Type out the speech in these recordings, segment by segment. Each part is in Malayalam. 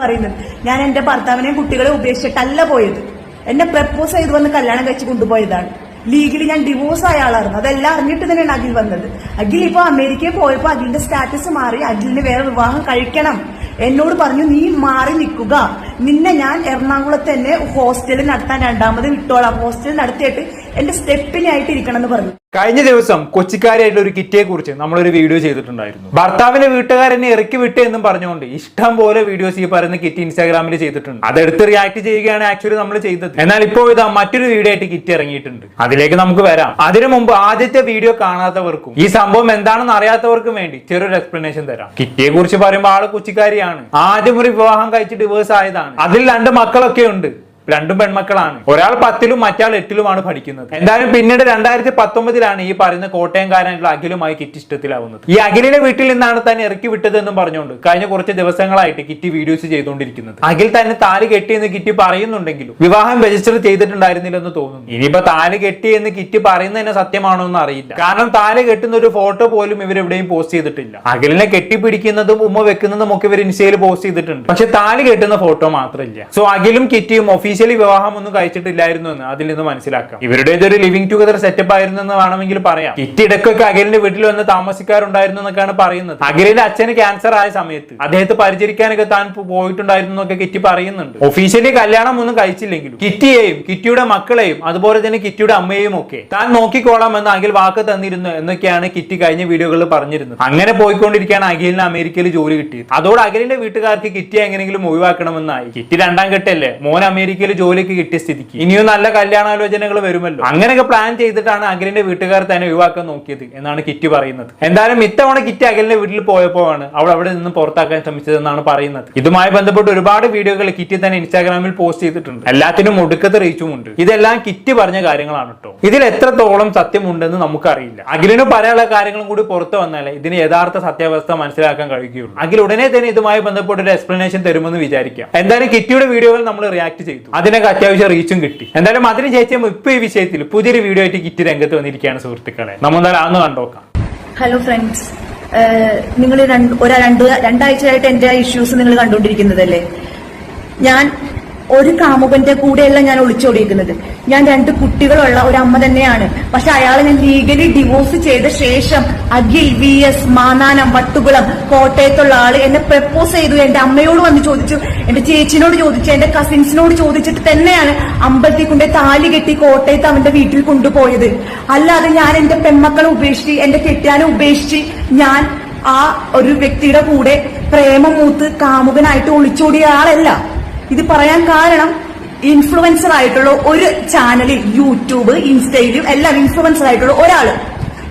പറയുന്നത്. ഞാൻ എന്റെ ഭർത്താവിനെയും കുട്ടികളെ ഉപേക്ഷിച്ചിട്ടല്ല പോയത്. എന്നെ പ്രപ്പോസ് ചെയ്ത് വന്ന് കല്യാണം കഴിച്ച് കൊണ്ടുപോയതാണ്. ലീഗലി ഞാൻ ഡിവോഴ്സ് ആയ ആളായിരുന്നു. അതെല്ലാം അറിഞ്ഞിട്ട് തന്നെയാണ് അഖിൽ വന്നത്. അഖിൽ ഇപ്പോൾ അമേരിക്കയിൽ പോയപ്പോൾ അഖിലിന്റെ സ്റ്റാറ്റസ് മാറി. അഖിലിന് വേറെ വിവാഹം കഴിക്കണം. എന്നോട് പറഞ്ഞു നീ മാറി നിൽക്കുക. നിന്നെ ഞാൻ എറണാകുളത്ത് തന്നെ ഹോസ്റ്റലിൽ നടത്താൻ രണ്ടാമത് വിട്ടോളാം. ഹോസ്റ്റലിൽ നടത്തിയിട്ട് എന്റെ സ്റ്റെപ്പിനായിട്ട് ഇരിക്കണം എന്ന് പറഞ്ഞു. കഴിഞ്ഞ ദിവസം കൊച്ചിക്കാരായിട്ടുള്ള ഒരു കിറ്റിയെ കുറിച്ച് നമ്മളൊരു വീഡിയോ ചെയ്തിട്ടുണ്ടായിരുന്നു. ഭർത്താവിന്റെ വീട്ടുകാരനെ ഇറക്കി വിട്ടേ എന്നും പറഞ്ഞുകൊണ്ട് ഇഷ്ടം പോലെ വീഡിയോസ് ഈ പറയുന്ന കിറ്റ് ഇൻസ്റ്റാഗ്രാമിൽ ചെയ്തിട്ടുണ്ട്. അതെടുത്ത് റിയാക്ട് ചെയ്യുകയാണ് ആക്ച്വലി നമ്മൾ ചെയ്തത്. എന്നാൽ ഇപ്പോൾ ഇതാ മറ്റൊരു വീഡിയോ ആയിട്ട് കിറ്റ് ഇറങ്ങിയിട്ടുണ്ട്. അതിലേക്ക് നമുക്ക് വരാം. അതിനു മുമ്പ് ആദ്യത്തെ വീഡിയോ കാണാത്തവർക്കും ഈ സംഭവം എന്താണെന്ന് അറിയാത്തവർക്കും വേണ്ടി ചെറിയൊരു എക്സ്പ്ലനേഷൻ തരാം. കിറ്റിയെ കുറിച്ച് പറയുമ്പോൾ ആൾ കൊച്ചിക്കാരിയാണ്. ആദ്യം ഒരു വിവാഹം കഴിച്ച് ഡിവേഴ്സ് ആയതാണ്. അതിൽ രണ്ട് മക്കളൊക്കെ ഉണ്ട്. രണ്ടും പെൺമക്കളാണ്. ഒരാൾ പത്തിലും മറ്റാൾ എട്ടിലുമാണ് പഠിക്കുന്നത്. എന്തായാലും പിന്നീട് രണ്ടായിരത്തി പത്തൊമ്പതിലാണ് ഈ പറയുന്ന കോട്ടയംകാരനായിട്ടുള്ള അഖിലുമായി കിറ്റ് ഇഷ്ടത്തിലാവുന്നത്. ഈ അഖിലിന്റെ വീട്ടിൽ നിന്നാണ് തന്നെ ഇറക്കി വിട്ടതെന്നും പറഞ്ഞുകൊണ്ട് കഴിഞ്ഞ കുറച്ച് ദിവസങ്ങളായിട്ട് കിറ്റി വീഡിയോസ് ചെയ്തുകൊണ്ടിരിക്കുന്നത്. അഖിൽ തന്നെ താൽ കെട്ടി എന്ന് കിറ്റി പറയുന്നുണ്ടെങ്കിലും വിവാഹം രജിസ്റ്റർ ചെയ്തിട്ടുണ്ടായിരുന്നില്ലെന്ന് തോന്നുന്നു. ഇനിയിപ്പോ താൽ കെട്ടി എന്ന് കിറ്റി തന്നെ സത്യമാണോ എന്ന് അറിയില്ല. കാരണം താൽ കെട്ടുന്ന ഒരു ഫോട്ടോ പോലും ഇവർ എവിടെയും പോസ്റ്റ് ചെയ്തിട്ടില്ല. അഖിലിനെ കെട്ടിപ്പിടിക്കുന്നതും ഉമ്മ വെക്കുന്നതും ഒക്കെ ഇവർ ഇൻസ്റ്റയിൽ പോസ്റ്റ് ചെയ്തിട്ടുണ്ട്. പക്ഷെ താൽ കെട്ടുന്ന ഫോട്ടോ മാത്രമില്ല. സോ അഖിലും കിറ്റിയും ഒഫീഷ്യലി വിവാഹം ഒന്നും കഴിച്ചിട്ടില്ലായിരുന്നു എന്ന് അതിൽ നിന്ന് മനസ്സിലാക്കാം. ഇവരുടെ ഒരു ലിവിംഗ് ടുഗദർ സെറ്റപ്പ് ആയിരുന്നു എന്ന് വേണമെങ്കിൽ പറയാം. കിറ്റ് ഇടയ്ക്കൊക്കെ അഖിലിന്റെ വീട്ടിൽ വന്ന് താമസിക്കാറുണ്ടായിരുന്നു എന്നൊക്കെയാണ് പറയുന്നത്. അഖിലിന്റെ അച്ഛന് ക്യാൻസർ ആയ സമയത്ത് അദ്ദേഹത്തെ പരിചരിക്കാനൊക്കെ താൻ പോയിട്ടുണ്ടായിരുന്നു എന്നൊക്കെ കിറ്റി പറയുന്നുണ്ട്. ഒഫീഷ്യലി കല്യാണം ഒന്നും കഴിച്ചില്ലെങ്കിലും കിറ്റിയെയും കിറ്റിയുടെ മക്കളെയും അതുപോലെ തന്നെ കിറ്റിയുടെ അമ്മയെയും ഒക്കെ താൻ നോക്കിക്കോളാം എന്ന് അഖിൽ വാക്ക് തന്നിരുന്നു എന്നൊക്കെയാണ് കിറ്റി കഴിഞ്ഞ വീഡിയോകളിൽ പറഞ്ഞിരുന്നത്. അങ്ങനെ പോയിക്കൊണ്ടിരിക്കുകയാണ് അഖിലിന് അമേരിക്കയിൽ ജോലി കിട്ടിയത്. അതോടെ അഖിലിന്റെ വീട്ടുകാർക്ക് കിറ്റിയെ എങ്ങനെയെങ്കിലും ഒഴിവാക്കണമെന്നായി. കിറ്റി രണ്ടാം കെട്ടല്ലേ മോൻ അമേരിക്കയിൽ ജോലിക്ക് കിട്ടിയ സ്ഥിതിക്ക്. ഇനിയും നല്ല കല്യാണാലോചനകൾ വരുമല്ലോ. അങ്ങനെയൊക്കെ പ്ലാൻ ചെയ്തിട്ടാണ് അഖിലിന്റെ വീട്ടുകാർ തന്നെ ഒഴിവാക്കാൻ നോക്കിയത് എന്നാണ് കിറ്റ് പറയുന്നത്. എന്തായാലും ഇത്തവണ കിറ്റ് അഖിലിന്റെ വീട്ടിൽ പോയപ്പോഴാണ് അവൾ അവിടെ നിന്ന് പുറത്താക്കാൻ ശ്രമിച്ചതെന്നാണ് പറയുന്നത്. ഇതുമായി ബന്ധപ്പെട്ട് ഒരുപാട് വീഡിയോകൾ കിറ്റി തന്നെ ഇൻസ്റ്റാഗ്രാമിൽ പോസ്റ്റ് ചെയ്തിട്ടുണ്ട്. എല്ലാത്തിനും ഒടുക്കത്തെ റീച്ചുമുണ്ട് ഇതെല്ലാം കിറ്റ് പറഞ്ഞ കാര്യങ്ങളാണ് കേട്ടോ ഇതിൽ എത്രത്തോളം സത്യമുണ്ടെന്ന് നമുക്കറിയില്ല. അഖിലിന് പലയുള്ള കാര്യങ്ങളും കൂടി പുറത്തു വന്നാലേ ഇതിന് യഥാർത്ഥ സത്യാവസ്ഥ മനസ്സിലാക്കാൻ കഴിയുകയുള്ളൂ. അഖിൽ ഉടനെ തന്നെ ഇതുമായി ബന്ധപ്പെട്ട് ഒരു എക്സ്പ്ലനേഷൻ തരുമെന്ന് വിചാരിക്കാം. എന്തായാലും കിറ്റിയുടെ വീഡിയോകൾ നമ്മൾ റിയാക്ട് ചെയ്തു. അതിനൊക്കെ അത്യാവശ്യം റീച്ചും കിട്ടി. എന്തായാലും അതിന് ശേഷം ഇപ്പൊ ഈ വിഷയത്തിൽ പുതിയൊരു വീഡിയോ ആയിട്ട് കിറ്റ് രംഗത്ത് വന്നിരിക്കുകയാണ് സുഹൃത്തുക്കളെ. നമ്മൾ അന്ന് കണ്ടോക്കാം ഹലോ ഫ്രണ്ട്സ് നിങ്ങൾ രണ്ടാഴ്ചയായിട്ട് എന്റെ ഇഷ്യൂസ് നിങ്ങൾ കണ്ടുകൊണ്ടിരിക്കുന്നതല്ലേ? ഞാൻ ഒരു കാമുകന്റെ കൂടെയല്ല ഞാൻ ഒളിച്ചോടിയിരിക്കുന്നത്. ഞാൻ രണ്ട് കുട്ടികളുള്ള ഒരു അമ്മ തന്നെയാണ്. പക്ഷെ അയാൾ ഞാൻ ലീഗലി ഡിവോഴ്സ് ചെയ്ത ശേഷം അഖിൽ വി എസ് മാനാനം വട്ടുകുളം കോട്ടയത്തുള്ള ആൾ എന്നെ പ്രപ്പോസ് ചെയ്തു. എന്റെ അമ്മയോട് വന്ന് ചോദിച്ചു. എന്റെ ചേച്ചിനോട് ചോദിച്ചു. എന്റെ കസിൻസിനോട് ചോദിച്ചിട്ട് തന്നെയാണ് അമ്പലത്തിൽ കൊണ്ട് താലി കെട്ടി കോട്ടയത്ത് അവന്റെ വീട്ടിൽ കൊണ്ടുപോയത്. അല്ലാതെ ഞാൻ എന്റെ പെമ്മക്കളെ ഉപേക്ഷിച്ച് എന്റെ കെട്ടിയാനെ ഉപേക്ഷിച്ച് ഞാൻ ആ ഒരു വ്യക്തിയുടെ കൂടെ പ്രേമമൂത്ത് കാമുകനായിട്ട് ഒളിച്ചോടിയ ആളല്ല. ഇത് പറയാൻ കാരണം ഇൻഫ്ലുവൻസർ ആയിട്ടുള്ള ഒരു ചാനലിൽ യൂട്യൂബ് ഇൻസ്റ്റയിലും എല്ലാം ഇൻഫ്ലുവൻസർ ആയിട്ടുള്ള ഒരാൾ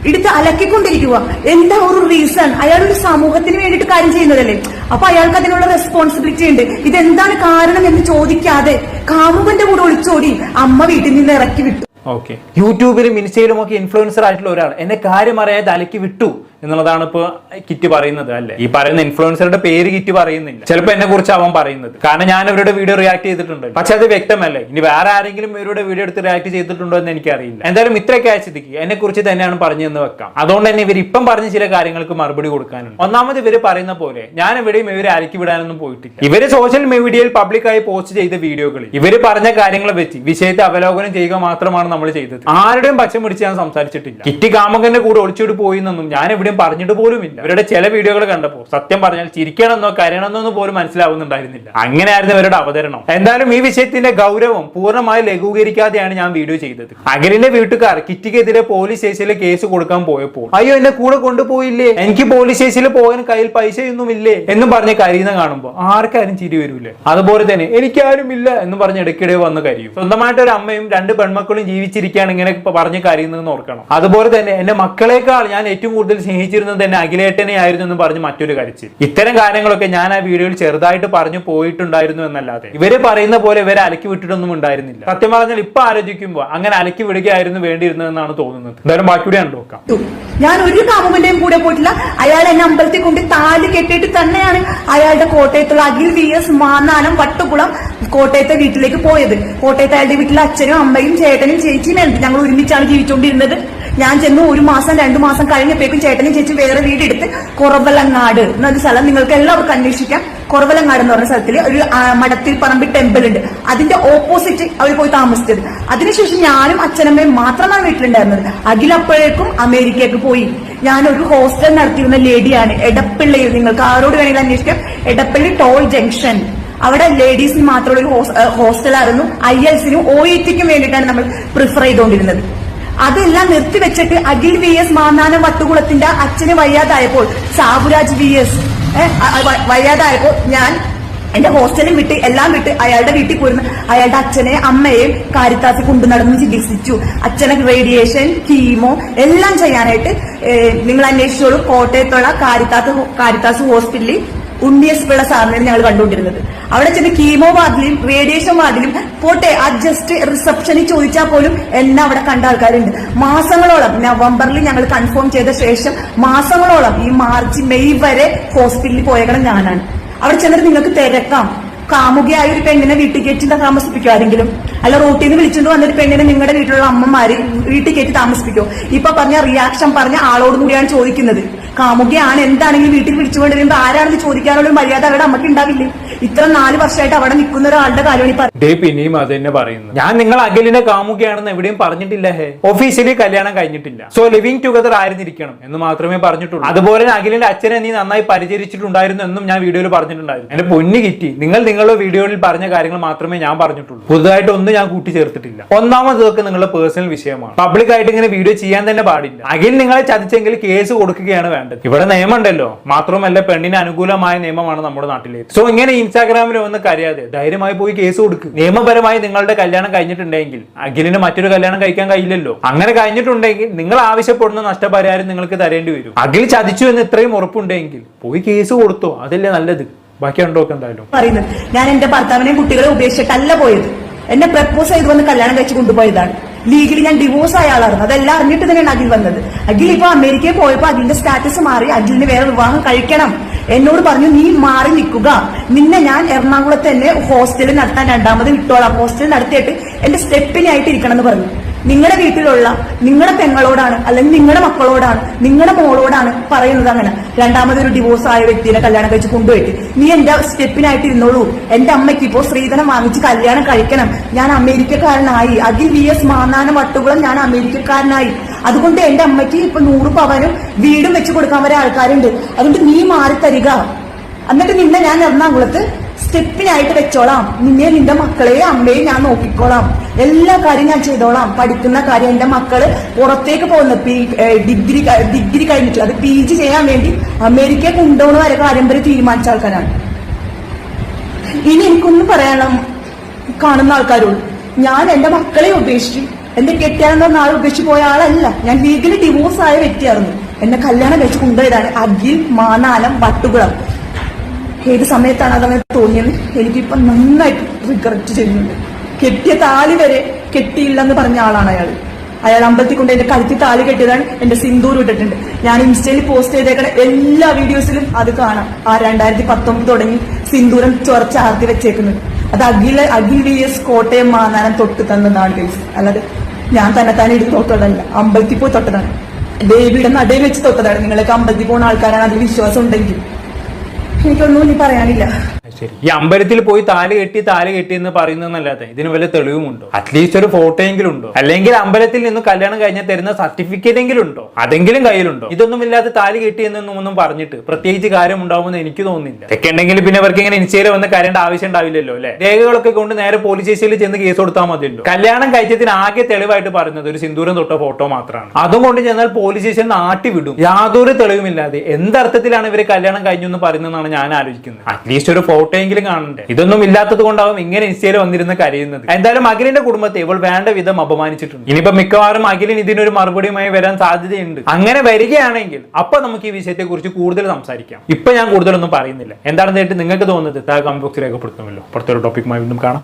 എടുത്ത് അലക്കിക്കൊണ്ടിരിക്കുക. എന്താ ഒരു റീസൺ അയാൾ ഒരു സമൂഹത്തിന് വേണ്ടിയിട്ട് കാര്യം ചെയ്യുന്നതല്ലേ? അപ്പൊ അയാൾക്ക് അതിനുള്ള റെസ്പോൺസിബിലിറ്റി ഉണ്ട്. ഇതെന്താണ് കാരണം എന്ന് ചോദിക്കാതെ കാമുകന്റെ കൂടെ ഒളിച്ചോടി അമ്മ വീട്ടിൽ നിന്ന് ഇറക്കി വിട്ടു. ഓക്കെ യൂട്യൂബിലും ഇൻസ്റ്റയിലും ഒക്കെ ഇൻഫ്ലുവൻസർ ആയിട്ടുള്ള ഒരാൾ. എന്നെ കാര്യം അറിയാതെ അലക്കി വിട്ടു. എന്നുള്ളതാണ് ഇപ്പൊ കിറ്റ് പറയുന്നത് അല്ലെ? ഈ പറയുന്ന ഇൻഫ്ലുവൻസറുടെ പേര് കിറ്റ് പറയുന്നില്ല. ചിലപ്പോ എന്നെ കുറിച്ച് അവൻ പറയുന്നത്. കാരണം ഞാൻ അവരുടെ വീഡിയോ റിയാക്ട് ചെയ്തിട്ടുണ്ട് പക്ഷെ അത് വ്യക്തമല്ലേ. ഇനി വേറെ ആരെങ്കിലും ഇവരുടെ വീഡിയോ എടുത്ത് റിയാക്ട് ചെയ്തിട്ടുണ്ടോ എന്ന് എനിക്കറിയില്ല. എന്തായാലും ഇത്രയൊക്കെ അയച്ചതിക്ക് എന്നെ കുറിച്ച് തന്നെയാണ് പറഞ്ഞതെന്ന് വെക്കാം. അതുകൊണ്ട് തന്നെ ഇവർ ഇപ്പം പറഞ്ഞ ചില കാര്യങ്ങൾക്ക് മറുപടി കൊടുക്കാനുണ്ട്. ഒന്നാമത് ഇവർ പറയുന്ന പോലെ ഞാൻ എവിടെയും ഇവരെ അരക്കി വിടാനൊന്നും പോയിട്ടില്ല. ഇവർ സോഷ്യൽ മീഡിയയിൽ പബ്ലിക്കായി പോസ്റ്റ് ചെയ്ത വീഡിയോകളിൽ ഇവർ പറഞ്ഞ കാര്യങ്ങളെ വെച്ച് വിഷയത്തെ അവലോകനം ചെയ്യുക മാത്രമാണ് നമ്മൾ ചെയ്തത്. ആരുടെയും പക്ഷം പിടിച്ച് ഞാൻ സംസാരിച്ചിട്ടില്ല. കിറ്റി കാമകന്റെ കൂടെ ഒളിച്ചോടി പോയി എന്നൊന്നും ഞാൻ എവിടെയും പറഞ്ഞിട്ട് ഇല്ല. ഇവരുടെ ചില വീഡിയോകൾ കണ്ടപ്പോൾ സത്യം പറഞ്ഞാൽ ചിരിക്കണമെന്നോ കരയണമെന്നോ പോലും മനസ്സിലാവുന്നുണ്ടായിരുന്നില്ല. അങ്ങനെയായിരുന്നു അവരുടെ അവതരണം. എന്തായാലും ഈ വിഷയത്തിന്റെ ഗൗരവം പൂർണമായി ലഘൂകരിക്കാതെയാണ് ഞാൻ വീഡിയോ ചെയ്തത്. അഖിലിന്റെ വീട്ടുകാർ കിറ്റിക്കെതിരെ പോലീസ് സ്റ്റേഷനിൽ കേസ് കൊടുക്കാൻ പോയപ്പോൾ അയ്യോ എന്നെ കൂടെ കൊണ്ടുപോയില്ലേ? എനിക്ക് പോലീസ് സ്റ്റേഷനിൽ പോകാൻ കയ്യിൽ പൈസയൊന്നും ഇല്ലേ എന്ന് പറഞ്ഞ് കരയുന്ന കാണുമ്പോൾ ആർക്കാരും ചിരി വരൂലേ അതുപോലെ തന്നെ എനിക്കാരും ഇല്ല എന്ന് പറഞ്ഞ് ഇടയ്ക്കിടെ വന്ന് കരിയും. സ്വന്തമായിട്ട് ഒരു അമ്മയും രണ്ട് പെൺമക്കളും ജീവിച്ചിരിക്കുകയാണ് ഇങ്ങനെ പറഞ്ഞ് കരയുന്നതെന്ന് ഓർക്കണം. അതുപോലെ തന്നെ എന്റെ മക്കളെക്കാൾ ഞാൻ ഏറ്റവും കൂടുതൽ സ്നേഹിച്ചിരുന്നത് തന്നെ അഖിലേട്ടനെ ആയിരുന്നു എന്ന് പറഞ്ഞ് മറ്റൊരു കരച്ചിൽ ഇത്തരം കാര്യങ്ങളൊക്കെ ഞാൻ ആ വീഡിയോയിൽ ചെറുതായിട്ട് പറഞ്ഞു പോയിട്ടുണ്ടായിരുന്നു എന്നല്ലാതെ. ഇവർ പറയുന്ന പോലെ ഇവരെ അലക്കി വിട്ടിട്ടൊന്നും ഉണ്ടായിരുന്നില്ല. സത്യം പറഞ്ഞാൽ ഇപ്പൊ ആലോചിക്കുമ്പോൾ അങ്ങനെ അലക്കി വിടുകയായിരുന്നു വേണ്ടിയിരുന്നതെന്നാണ് തോന്നുന്നത്. എന്തായാലും ബാക്കിയൂടെ ആണ് നോക്കാം. ഞാൻ ഒരു കാമുകന്റെയും കൂടെ പോയിട്ടില്ല. അയാൾ എന്നെ അമ്പലത്തിൽ കൊണ്ട് താൽ കെട്ടിയിട്ട് തന്നെയാണ് അയാളുടെ കോട്ടയത്തുള്ള അഖിൽ വി എസ് മാന്നാനം വട്ടുകുളം കോട്ടയത്തെ വീട്ടിലേക്ക് പോയത്. കോട്ടയത്തെ അയാളുടെ വീട്ടിലെ അച്ഛനും അമ്മയും ചേട്ടനും ചേച്ചിയും ഞങ്ങൾ ഒരുമിച്ചാണ് ജീവിച്ചുകൊണ്ടിരുന്നത്. ഞാൻ ചെന്ന് ഒരു മാസം രണ്ടു മാസം കഴിഞ്ഞപ്പോഴേക്കും ചേട്ടനും ചേച്ചി വേറെ വീടെടുത്ത് കുറവലങ്ങാട് എന്നൊരു സ്ഥലം നിങ്ങൾക്ക് എല്ലാവർക്കും അന്വേഷിക്കാം. കുറവലങ്ങാട് എന്ന് പറഞ്ഞ സ്ഥലത്തിൽ ഒരു മടത്തിൽ പറമ്പ് ടെമ്പിൾ ഉണ്ട്. അതിന്റെ ഓപ്പോസിറ്റ് അവർ പോയി താമസിച്ചത്. അതിനുശേഷം ഞാനും അച്ഛനമ്മയും മാത്രമാണ് വീട്ടിലുണ്ടായിരുന്നത്. അഖിലപ്പോഴേക്കും അമേരിക്കയ്ക്ക് പോയി. ഞാനൊരു ഹോസ്റ്റൽ നടത്തിയിരുന്ന ലേഡിയാണ്. എടപ്പള്ളിയിൽ നിങ്ങൾക്ക് ആരോട് വേണമെങ്കിലും അന്വേഷിക്കാം. Edappally toll junction. അവിടെ ലേഡീസിന് മാത്രമുള്ള ഒരു ഹോസ്റ്റലായിരുന്നു. ഐ എൽസിനും ഒ ഇ ടിക്കും വേണ്ടിയിട്ടാണ് നമ്മൾ പ്രിഫർ ചെയ്തുകൊണ്ടിരുന്നത്. അതെല്ലാം നിർത്തിവെച്ചിട്ട് അഖിൽ വി എസ് മാന്നാനം വട്ടുകുളത്തിന്റെ അച്ഛന് വയ്യാതായപ്പോൾ സാബുരാജ് വി എസ് വയ്യാതായപ്പോൾ ഞാൻ എന്റെ ഹോസ്റ്റലും വിട്ട് എല്ലാം വിട്ട് അയാളുടെ വീട്ടിൽ പോയിരുന്നു അയാളുടെ അച്ഛനെ അമ്മയെയും കാരിത്താസി കൊണ്ടു നടന്ന് ചികിത്സിച്ചു. അച്ഛനെ റേഡിയേഷൻ കീമോ എല്ലാം ചെയ്യാനായിട്ട് നിങ്ങൾ അന്വേഷിച്ചോളൂ. കോട്ടയത്തുള്ള കാരിത്താസ് കാരിത്താസ് ഹോസ്പിറ്റലിൽ ഉണ്ണിയസ് പിള്ള സാറിനെ ഞങ്ങൾ കണ്ടുകൊണ്ടിരുന്നത്. അവിടെ ചെന്ന് കീമോ വാർഡിലും റേഡിയേഷൻ വാർഡിലും പോട്ടെ അഡ്ജസ്റ്റ് ജസ്റ്റ് റിസപ്ഷനിൽ ചോദിച്ചാൽ പോലും എന്നെ അവിടെ കണ്ട ആൾക്കാരുണ്ട്. മാസങ്ങളോളം നവംബറിൽ ഞങ്ങൾ കൺഫേം ചെയ്ത ശേഷം മാസങ്ങളോളം ഈ മാർച്ച് മെയ് വരെ ഹോസ്പിറ്റലിൽ പോയേക്കണം ഞാനാണ്. അവിടെ ചെന്നിട്ട് നിങ്ങൾക്ക് തിരക്കാം. കാമുകയായ ഒരു പെണ്ണിനെ വീട്ടിൽ കയറ്റി താമസിപ്പിക്കും ആരെങ്കിലും? അല്ല റൂട്ടിൽ നിന്ന് വിളിച്ചുകൊണ്ട് വന്നൊരു പെണ്ണിനെ നിങ്ങളുടെ വീട്ടിലുള്ള അമ്മമാര് വീട്ടിൽ കയറ്റി താമസിപ്പിക്കോ? ഇപ്പൊ പറഞ്ഞ റിയാക്ഷൻ പറഞ്ഞ ആളോട് കൂടിയാണ് ചോദിക്കുന്നത്. കാമുകയാണ് എന്താണെങ്കിലും വീട്ടിൽ വിളിച്ചുകൊണ്ട് വരുമ്പോ ആരാണെന്ന് ചോദിക്കാനുള്ള മര്യാദ അവരുടെ അമ്മയ്ക്ക് ഉണ്ടാവില്ലേ? ഇത്ര നാല് വർഷമായിട്ട് അവിടെ നിൽക്കുന്ന ഒരാളുടെ. ദേ പിന്നെയും അത് തന്നെ പറയുന്നു. ഞാൻ നിങ്ങൾ അഖിലിനെ കാമുകയാണെന്ന് എവിടെയും പറഞ്ഞിട്ടില്ല ഹേ. ഒഫീഷ്യലി കല്യാണം കഴിഞ്ഞിട്ടില്ല. സോ ലിവിങ് ടുഗദർ ആയിരുന്നിരിക്കണം എന്ന് മാത്രമേ പറഞ്ഞിട്ടുള്ളൂ. അതുപോലെ അഖിലിന്റെ അച്ഛനെ നീ നന്നായി പരിചരിച്ചിട്ടുണ്ടായിരുന്നു എന്നും ഞാൻ വീഡിയോയിൽ പറഞ്ഞിട്ടുണ്ടായിരുന്നു. എന്റെ പൊന്നു കിറ്റി നിങ്ങൾ നിങ്ങളുടെ വീഡിയോയിൽ പറഞ്ഞ കാര്യങ്ങൾ മാത്രമേ ഞാൻ പറഞ്ഞിട്ടുള്ളൂ. പുതുതായിട്ട് ഒന്നും ഞാൻ കൂട്ടിച്ചേർത്തിട്ടില്ല ഒന്നാമത് ഇതൊക്കെ നിങ്ങളുടെ പേഴ്സണൽ വിഷയമാണ്. പബ്ലിക് ആയിട്ട് ഇങ്ങനെ വീഡിയോ ചെയ്യാൻ തന്നെ പാടില്ല. അഖിൽ നിങ്ങളെ ചതിച്ചെങ്കിൽ കേസ് കൊടുക്കുകയാണ് വേണ്ടത്. ഇവിടെ നിയമമുണ്ടല്ലോ. മാത്രമല്ല പെണ്ണിന് അനുകൂലമായ നിയമമാണ് നമ്മുടെ നാട്ടിലേക്ക് സോ ഇങ്ങനെ ഇൻസ്റ്റാഗ്രാമിൽ ഒന്ന് കരയാതെ ധൈര്യമായി പോയി കേസ് കൊടുക്കുക നിയമപരമായി നിങ്ങളുടെ കല്യാണം കഴിഞ്ഞിട്ടുണ്ടെങ്കിൽ അഖിലിന് മറ്റൊരു കല്യാണം കഴിക്കാൻ കഴിയില്ലല്ലോ. അങ്ങനെ കഴിഞ്ഞിട്ടുണ്ടെങ്കിൽ നിങ്ങൾ ആവശ്യപ്പെടുന്ന നഷ്ടപരിഹാരം നിങ്ങൾക്ക് തരേണ്ടി വരും. അഖിൽ ചതിച്ചു എന്ന് ഇത്രയും ഉറപ്പുണ്ടെങ്കിൽ പോയി കേസ് കൊടുത്തോ. അതല്ലേ നല്ലത്. ബാക്കി ഉണ്ടോക്കെന്തായാലും പറയുന്നത്. ഞാൻ എന്റെ ഭർത്താവിനെയും കുട്ടികളെ ഉപേക്ഷിച്ചിട്ടല്ല പോയത്. എന്നെ പ്രപ്പോസ് ചെയ്ത് വന്ന് കല്യാണം കഴിച്ച് കൊണ്ടുപോയതാണ്. ലീഗലി ഞാൻ ഡിവോഴ്സ് ആയ ആളായിരുന്നു. അതെല്ലാം അറിഞ്ഞിട്ട് തന്നെയാണ് അഖിൽ വന്നത്. അഖിൽ ഇപ്പൊ അമേരിക്കയിൽ പോയപ്പോ അഖിലിന്റെ സ്റ്റാറ്റസ് മാറി. അഖിലിന് വേറെ വിവാഹം കഴിക്കണം. എന്നോട് പറഞ്ഞു നീ മാറി നിൽക്കുക. നിന്നെ ഞാൻ എറണാകുളത്ത് തന്നെ ഹോസ്റ്റലിൽ നടത്താൻ രണ്ടാമത് വിട്ടോളാം. ഹോസ്റ്റലിൽ നടത്തിയിട്ട് എന്റെ സ്റ്റെപ്പിനായിട്ട് ഇരിക്കണം എന്ന് പറഞ്ഞു. നിങ്ങളുടെ വീട്ടിലുള്ള നിങ്ങളുടെ പെങ്ങളോടാണ് അല്ലെങ്കിൽ നിങ്ങളുടെ മക്കളോടാണ് നിങ്ങളുടെ മോളോടാണ് പറയുന്നത് അങ്ങനെ. രണ്ടാമതൊരു ഡിവോഴ്സ് ആയ വ്യക്തിനെ കല്യാണം കഴിച്ച് കൊണ്ടുപോയിട്ട് നീ എന്റെ സ്റ്റെപ്പിനായിട്ട് ഇരുന്നോളൂ. എന്റെ അമ്മയ്ക്ക് ഇപ്പോ സ്ത്രീധനം വാങ്ങിച്ച് കല്യാണം കഴിക്കണം. ഞാൻ അമേരിക്കക്കാരനായി. അഖിൽ വി എസ് മാന്നാനം വട്ടുകുളം ഞാൻ അമേരിക്കക്കാരനായി. അതുകൊണ്ട് എന്റെ അമ്മയ്ക്ക് ഇപ്പൊ നൂറ് പവനും വീടും വെച്ച് കൊടുക്കാൻ വരെ ആൾക്കാരുണ്ട്. അതുകൊണ്ട് നീ മാറി തരിക എന്നിട്ട് നിന്നെ ഞാൻ എറണാകുളത്ത് സ്റ്റെപ്പിനായിട്ട് വെച്ചോളാം. നിന്നെ നിന്റെ മക്കളെ അമ്മയെ ഞാൻ നോക്കിക്കോളാം. എല്ലാ കാര്യം ഞാൻ ചെയ്തോളാം. പഠിക്കുന്ന കാര്യം എന്റെ മക്കൾ പുറത്തേക്ക് പോകുന്ന ഡിഗ്രി ഡിഗ്രി കഴിഞ്ഞിട്ട് അത് പി ജി ചെയ്യാൻ വേണ്ടി അമേരിക്ക കൊണ്ടുപോകണ വരെ കാര്യം വരെ തീരുമാനിച്ച ആൾക്കാരാണ്. ഇനി എനിക്കൊന്നും പറയണം കാണുന്ന ആൾക്കാരോട്. ഞാൻ എന്റെ മക്കളെ ഉപേക്ഷിച്ചു എന്റെ കെട്ടിയാണെന്ന് പറഞ്ഞ ആളെ ഉപേക്ഷിച്ച് പോയ ആളല്ല. ഞാൻ ലീഗലി ഡിവോഴ്സ് ആയ വ്യക്തിയായിരുന്നു. എന്നെ കല്യാണം കഴിച്ച് കൊണ്ടുപോയതാണ്. അഖിൽ മാനാലം വട്ടുകുളം. ഏത് സമയത്താണ് അതങ്ങനെ തോന്നിയത്? എനിക്കിപ്പൊ നന്നായിട്ട് റിഗ്രറ്റ് ചെയ്യുന്നുണ്ട്. കെട്ടിയ താലി വരെ കെട്ടിയില്ലെന്ന് പറഞ്ഞ ആളാണ് അയാൾ. അയാൾ അമ്പലത്തിൽ കൊണ്ട് എന്റെ കഴുത്തി താലി കെട്ടിയതാണ് എന്റെ സിന്ദൂർ ഇട്ടിട്ടുണ്ട്. ഞാൻ ഇൻസ്റ്റയിൽ പോസ്റ്റ് ചെയ്തേക്കണ എല്ലാ വീഡിയോസിലും അത് കാണാം. ആ രണ്ടായിരത്തി പത്തൊമ്പത് തുടങ്ങി സിന്ദൂരം ചൊറച്ച് ആർത്തി വെച്ചേക്കുന്നത്. അത് അഖില അഖിൽ വി എസ് കോട്ടയം മാനാനം തൊട്ട് തന്നതാണ് ഗൈസ്. അല്ലാതെ ഞാൻ തന്നെ തന്നെ എടുത്ത് തൊട്ടതല്ല. അമ്പലത്തിൽ പോയി തൊട്ടതാണ്. ദേവിയുടെ നടയിൽ വെച്ച് തൊട്ടതാണ്. നിങ്ങളൊക്കെ അമ്പലത്തിൽ പോകുന്ന ആൾക്കാരാണ് അതിൽ വിശ്വാസം ഉണ്ടെങ്കിൽ. എനിക്കൊന്നും ഇനി പറയാനില്ല. ശരി. ഈ അമ്പലത്തിൽ പോയി താൽ കെട്ടി താൽ കെട്ടി എന്ന് പറയുന്നതല്ലാതെ ഇതിന് വല്ല തെളിവുമുണ്ടോ അറ്റ്ലീസ്റ്റ് ഒരു ഫോട്ടോ എങ്കിലും ഉണ്ടോ? അല്ലെങ്കിൽ അമ്പലത്തിൽ നിന്ന് കല്യാണം കഴിഞ്ഞാൽ തരുന്ന സർട്ടിഫിക്കറ്റ് എങ്കിലും ഉണ്ടോ? അതെങ്കിലും കയ്യിലുണ്ടോ? ഇതൊന്നും ഇല്ലാതെ താൽ കെട്ടി എന്നൊന്നും ഒന്നും പറഞ്ഞിട്ട് പ്രത്യേകിച്ച് കാര്യം ഉണ്ടാവുമെന്ന് എനിക്ക് തോന്നുന്നില്ല. ഇതൊക്കെ ഉണ്ടെങ്കിൽ പിന്നെ അവർക്ക് ഇങ്ങനെ ഇൻസ്റ്റയിൽ വന്ന് കരേണ്ട ആവശ്യം ഉണ്ടാവില്ലല്ലോ അല്ലെ? രേഖകളൊക്കെ കൊണ്ട് നേരെ പോലീസ് സ്റ്റേഷനിൽ ചെന്ന് കേസ് കൊടുത്താൽ മതിയല്ലോ. കല്യാണം കഴിച്ചതിന് ആകെ തെളിവായിട്ട് പറയുന്നത് ഒരു സിന്ദൂരം തൊട്ട ഫോട്ടോ മാത്രമാണ് അതും കൊണ്ട് ചെന്നാൽ പോലീസ് സ്റ്റേഷൻ നാട്ടി വിടും. യാതൊരു തെളിവുമില്ലാതെ. എന്തർത്ഥത്തിലാണ് ഇവർ കല്യാണം കഴിഞ്ഞു എന്ന് പറയുന്നതെന്നാണ് ഞാൻ ആലോചിക്കുന്നത്. അറ്റ്ലീസ്റ്റ് ഒരു ഫോട്ടോ എങ്കിലും കാണണ്ടേ? ഇതൊന്നും ഇല്ലാത്തത് കൊണ്ടാവും ഇങ്ങനെ ഇൻസ്റ്റയിൽ വന്നിരുന്ന് കരയുന്നത്. എന്തായാലും അഖിലിന്റെ കുടുംബത്തെ ഇവൾ വേണ്ട വിധം അപമാനിച്ചിട്ടുണ്ട്. ഇനിയിപ്പോ മിക്കവാറും അഖിലിൻ ഇതിനൊരു മറുപടിയുമായി വരാൻ സാധ്യതയുണ്ട്. അങ്ങനെ വരികയാണെങ്കിൽ അപ്പൊ നമുക്ക് ഈ വിഷയത്തെ കുറിച്ച് കൂടുതൽ സംസാരിക്കാം. ഇപ്പൊ ഞാൻ കൂടുതലൊന്നും പറയുന്നില്ല. എന്താണെന്ന് നിങ്ങൾക്ക് തോന്നുന്നത് താഴെ കമന്റ് ബോക്സിൽ രേഖപ്പെടുത്തുമല്ലോ. പുറത്തൊരു ടോപ്പിക്കുമായി വീണ്ടും കാണാം.